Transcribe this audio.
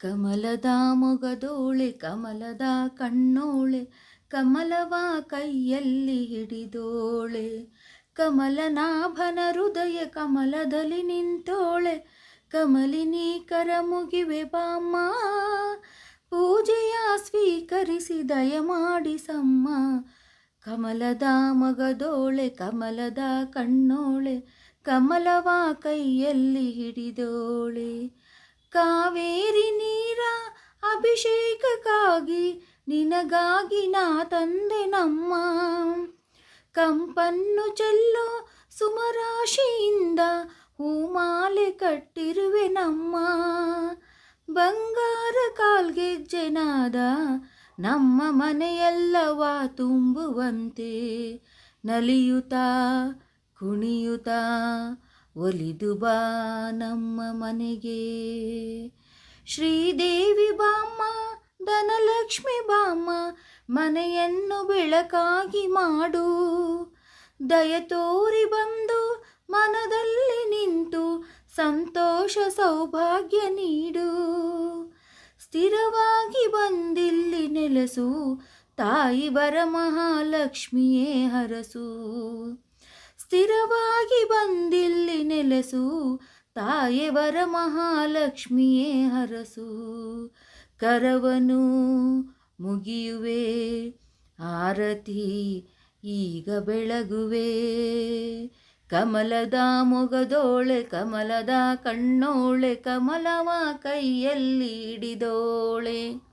ಕಮಲದ ಮೊಗದೋಳೆ, ಕಮಲದ ಕಣ್ಣೋಳೆ, ಕಮಲವ ಕೈಯಲ್ಲಿ ಹಿಡಿದೋಳೆ, ಕಮಲನಾಭನ ಹೃದಯ ಕಮಲದಲ್ಲಿ ನಿಂತೋಳೆ ಕಮಲಿನಿ ಕರ ಮುಗಿವೆ ಬಾಮ್ಮ, ಪೂಜೆಯ ಸ್ವೀಕರಿಸಿ ದಯಮಾಡಿಸಮ್ಮ ಕಮಲದ ಮಗದೋಳೆ, ಕಮಲದ ಕಣ್ಣೋಳೆ, ಕಮಲವ ಕೈಯಲ್ಲಿ ಹಿಡಿದೋಳೆ, ಕಾವೇರಿ ಅಭಿಷೇಕಕ್ಕಾಗಿ ನಿನಗಾಗಿ ನಾ ತಂದೆ ನಮ್ಮ. ಕಂಪನ್ನು ಚೆಲ್ಲೋ ಸುಮರಾಶಿಯಿಂದ ಹೂಮಾಲೆ ಕಟ್ಟಿರುವೆ ನಮ್ಮ. ಬಂಗಾರ ಕಾಲ್ಗೆಜ್ಜೆನಾದ ನಮ್ಮ ಮನೆಯೆಲ್ಲವ ತುಂಬುವಂತೆ ನಲಿಯುತ್ತಾ ಕುಣಿಯುತ ಒಲಿದು ಬಾ ನಮ್ಮ ಮನೆಗೆ. ಶ್ರೀದೇವಿ ಬಾಮ್ಮ, ಧನಲಕ್ಷ್ಮಿ ಬಾಮ್ಮ, ಮನೆಯನ್ನು ಬೆಳಕಾಗಿ ಮಾಡು. ದಯ ತೋರಿ ಬಂದು ಮನದಲ್ಲಿ ನಿಂತು ಸಂತೋಷ ಸೌಭಾಗ್ಯ ನೀಡು. ಸ್ಥಿರವಾಗಿ ಬಂದಿಲ್ಲಿ ನೆಲೆಸು, ತಾಯಿ ಬರ ಮಹಾಲಕ್ಷ್ಮಿಯೇ ಹರಸು. ಸ್ಥಿರವಾಗಿ ಬಂದಿಲ್ಲಿ ನೆಲೆಸು ತಾಯಿ ವರ ಮಹಾಲಕ್ಷ್ಮಿಯೇ ಹರಸು. ಕರವನು ಮುಗಿಯುವೆ, ಆರತಿ ಈಗ ಬೆಳಗುವೆ. ಕಮಲದ ಮೊಗದೋಳೆ, ಕಮಲದ ಕಣ್ಣೋಳೆ, ಕಮಲವ ಕೈಯಲ್ಲಿ ಹಿಡಿದೋಳೆ.